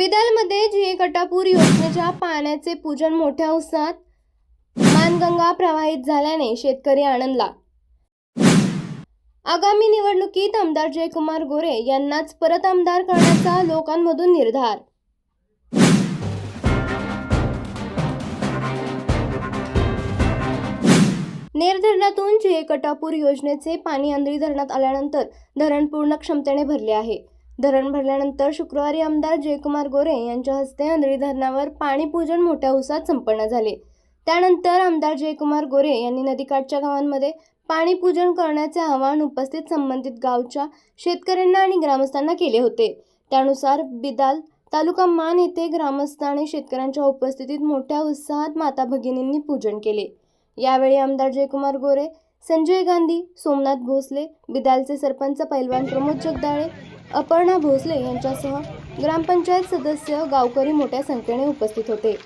बिदालमध्ये जी कटापूर योजनेच्या पाण्याचे पूजन मोठ्या उत्साहात मानगंगा प्रवाहित झाल्याने शेतकरी आनंदला. आगामी निवडणुकीत आमदार जयकुमार गोरे यांनाच परत आमदार करण्याचा लोकांमधून निर्धार. नेर धरणातून जे कटापूर योजनेचे पाणी आंधळी धरणात आल्यानंतर धरण पूर्ण क्षमतेने भरले आहे. धरण भरल्यानंतर शुक्रवारी आमदार जयकुमार गोरे यांच्या हस्ते आंधळी धरणावर पाणी पूजन मोठ्या उत्साहात संपन्न झाले. त्यानंतर आमदार जयकुमार गोरे यांनी नदीकाठच्या गावांमध्ये पाणी पूजन करण्याचे आवाहन उपस्थित संबंधित गावच्या शेतकऱ्यांना आणि ग्रामस्थांना केले होते. त्यानुसार बिदाल तालुका मान येथे ग्रामस्थ आणि शेतकऱ्यांच्या उपस्थितीत मोठ्या उत्साहात माता भगिनींनी पूजन केले. यावेळी आमदार जयकुमार गोरे संजय गांधी सोमनाथ भोसले बिदालचे सरपंच पैलवान प्रमोद जगदाळे अपर्णा भोसले यांच्यासह ग्रामपंचायत सदस्य गावकरी मोठ्या संख्येने उपस्थित होते.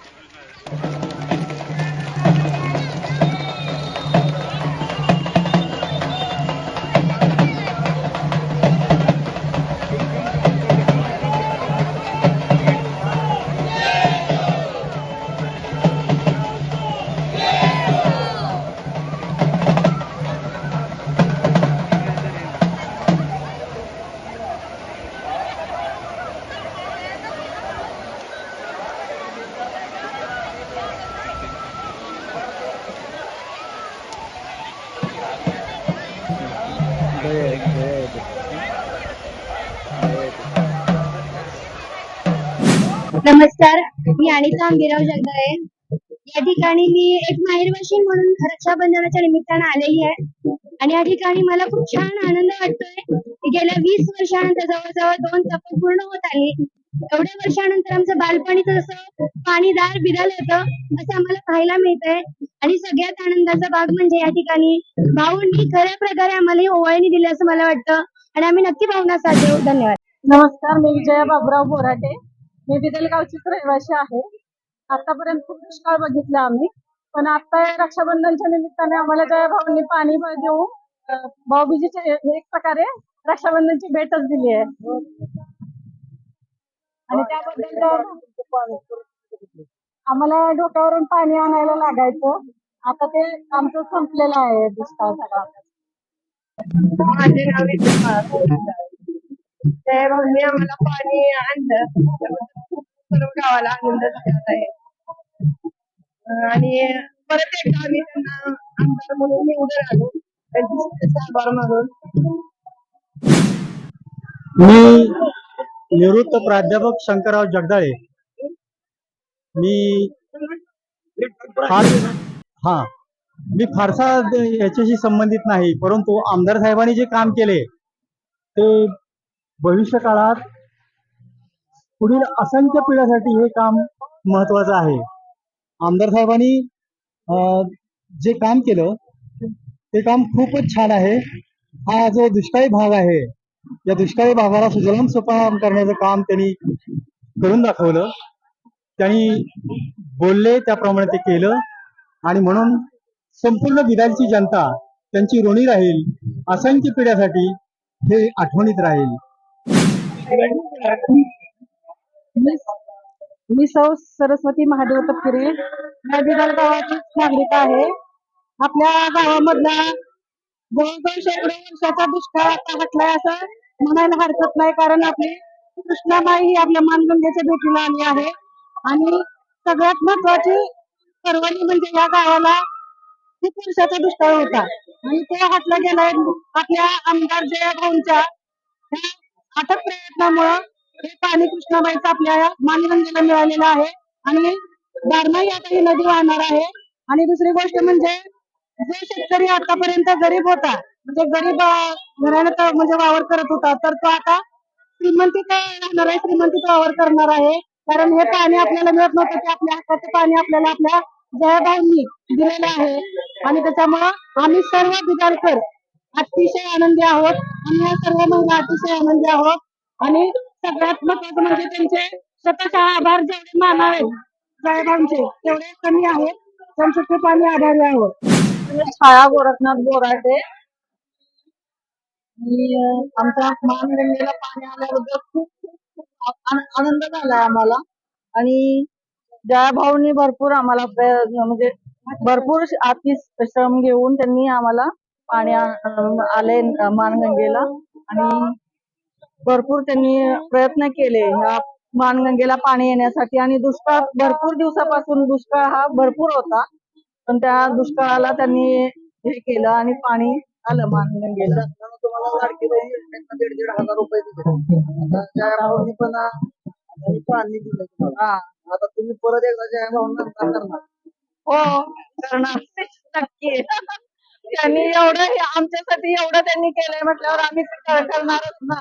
नमस्कार मी अनिता अंबिराव जगदाळे. या ठिकाणी मी एक माहेरवाशी म्हणून रक्षाबंधनाच्या निमित्तानं आलेली आहे. आणि या ठिकाणी मला खूप छान आनंद वाटतोय गेल्या वीस वर्षानंतर जवळजवळ दोन तप पूर्ण होत आली एवढ्या वर्षानंतर आमचं बालपणीच जसं पाणीदार बिदाल होतं असं आम्हाला पाहायला मिळतंय. आणि सगळ्यात आनंदाचा भाग म्हणजे या ठिकाणी भाऊंनी खऱ्या प्रकारे आम्हाला ही ओवाळणी दिली असं मला वाटतं. आणि आम्ही नक्की भावना साथ देऊ धन्यवाद. नमस्कार मी विजया बाबुराव बोराटे. मी बिदलगावचीच रहिवासी आहे. आतापर्यंत खूप दुष्काळ बघितला आम्ही. पण आता या रक्षाबंधनच्या निमित्ताने आम्हाला जया भाऊंनी पाणी देऊन भाऊबीजीचे एक प्रकारे रक्षाबंधनची भेटच दिली आहे. आणि त्याबद्दल आम्हाला डोक्यावरून पाणी आणायला लागायचं. आता ते आमचं संपलेलं आहे दुष्काळ सगळा माझे नाव त्या भाऊनी आम्हाला पाणी आणलं. सर्व गावाला आनंद झाला आहे अं, आणि परत एकदा आम्ही त्यांना आमदार म्हणून निवडून आलो. त्यांचे मानून. मी निवृत्त प्राध्यापक शंकरराव जगदाळे. मी हा. मी फारसा याच्याशी संबंधित नाही परंतु आमदार साहेबांनी जे काम केले ते भविष्य काळात पुढील असंख्य पिढ्यासाठी हे काम महत्वाचं आहे. आमदार साहेबांनी अं, जे काम केलं ते काम खूपच छान आहे. हा जो दुष्काळी भाग आहे या दुष्काळी भागाला सुजलाम सुफलाम करण्याचं काम त्यांनी करून दाखवलं. त्यांनी बोलले त्याप्रमाणे ते केलं. आणि म्हणून संपूर्ण बिदालची जनता त्यांची ऋणी राहील असंख्य पिढ्यासाठी हे आठवणीत राहील. मी सौ सरस्वती महादेव तपकिरे मी बिदाल गावाची नागरिक आहे. आपल्या गावामधला जवळजवळ शेकडो वर्षाचा दुष्काळ आता हटलाय असं म्हणायला हरकत नाही कारण आपली कृष्णाबाई ही आपल्या मानगंगेच्या भेटीला आली आहे. आणि सगळ्यात महत्वाची पर्वणी म्हणजे या गावाला खूप वर्षाचा दुष्काळ होता. आणि तो हटला गेलाय आपल्या आमदार जयाभाऊंच्या अथक प्रयत्नामुळं हे पाणी कृष्णाबाईचं आपल्या या मानगंगेला मिळालेलं आहे. आणि बारमाही आता ही नदी वाहणार आहे. आणि दुसरी गोष्ट म्हणजे जो शेतकरी आतापर्यंत गरीब होता म्हणजे गरीब घराण्यात म्हणजे वावर करत होता तर तो आता श्रीमंतीत राहणार आहे श्रीमंतीत वावर करणार आहे. कारण हे पाणी आपल्याला मिळत नव्हतं ते आपल्या हक्काचं पाणी आपल्याला आपल्या जयाभाऊंनी दिलेला आहे. आणि त्याच्यामुळं आम्ही सर्व बिदारकर अतिशय आनंदी आहोत. आणि या सर्व महिला अतिशय आनंदी आहोत. आणि सगळ्यात महत्वाचं म्हणजे त्यांचे स्वतःचे आभार जेवढे मानावे जयाभाऊंचे तेवढे कमी आहेत. त्यांचे खूप आम्ही आभारी आहोत. छाया गोरखनाथ बोराटे आणि आमच्या महानगंगेला पाणी आल्याबद्दल खूप खूप खूप आनंद झाला आम्हाला. आणि जयाभाऊनी भरपूर आम्हाला प्रयत्न म्हणजे भरपूर अति श्रम घेऊन त्यांनी आम्हाला पाणी आले मानगंगेला. आणि भरपूर त्यांनी प्रयत्न केले ह्या मानगंगेला पाणी येण्यासाठी. आणि दुष्काळ भरपूर दिवसापासून दुष्काळ हा भरपूर होता. पण त्या दुष्काळाला त्यांनी हे केलं आणि पाणी आलं मानगंगेला. दीड दीड हजार रुपये दिले. पण पाणी दिलं तुम्हाला आता तुम्ही परत एकदा जयाभाऊंना करणार हो करणार. नक्की. त्यांनी एवढं आमच्यासाठी एवढं त्यांनी केलंय म्हटल्यावर आम्ही करणारच ना.